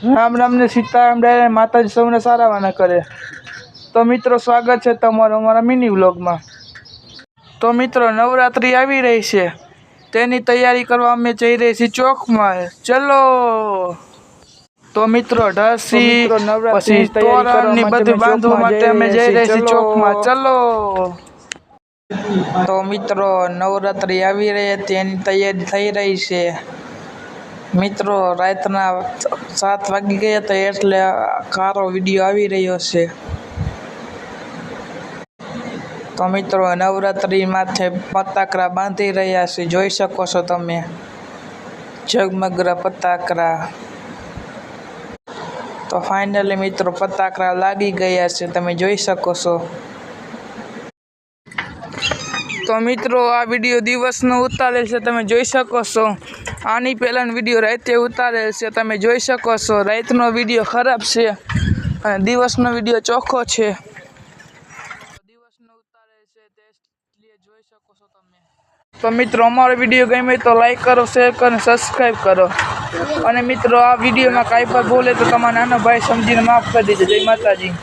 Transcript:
રામ રામ ને સીતારામ ડાયરે માતાજી સૌને સારાવાના કરે. તો મિત્રો સ્વાગત છે તમારું અમારા મિની વ્લોગમાં. તો મિત્રો નવરાત્રિ આવી રહી છે. તેની તૈયારી કરવા અમે જઈ રહી છીએ ચોકમાં. ચલો! તો મિત્રો ઢસી પછી તોરણની બધું બાંધવા માટે અમે જઈ રહી છીએ ચોકમાં. ચલો! તો મિત્રો નવરાત્રિ આવી રહી હતી એની તૈયારી થઈ રહી છે. મિત્રો રાતના સાત વાગી ગયા હતા એટલે કારો વીડિયો આવી રહ્યો છે. તો મિત્રો, નવરાત્રી માથે પતાકરા બાંધી રહ્યા છે. જોઈ શકો છો તમે. જગમગ્ર પતાકરા. તો ફાઇનલી મિત્રો, પતાકરા લાગી ગયા છે. તમે જોઈ શકો છો. તો મિત્રો, આ વીડિયો દિવસનો ઉતારેલ છે, તમે જોઈ શકો છો. આની પહેલાંનો વીડિયો રાતે ઉતારેલ છે, તમે જોઈ શકો છો. રાતનો વીડિયો ખરાબ છે અને દિવસનો વીડિયો ચોખ્ખો છે. દિવસનો ઉતારેલ છે, તે જોઈ શકો છો તમે. તો મિત્રો, અમારો વીડિયો ગમે તો લાઈક કરો, શેર કરો અને સબસ્ક્રાઈબ કરો. અને મિત્રો, આ વિડીયોમાં કાંઈ પણ બોલે તો તમારા નાનો ભાઈ સમજીને માફ કરી દેજો. જય માતાજી.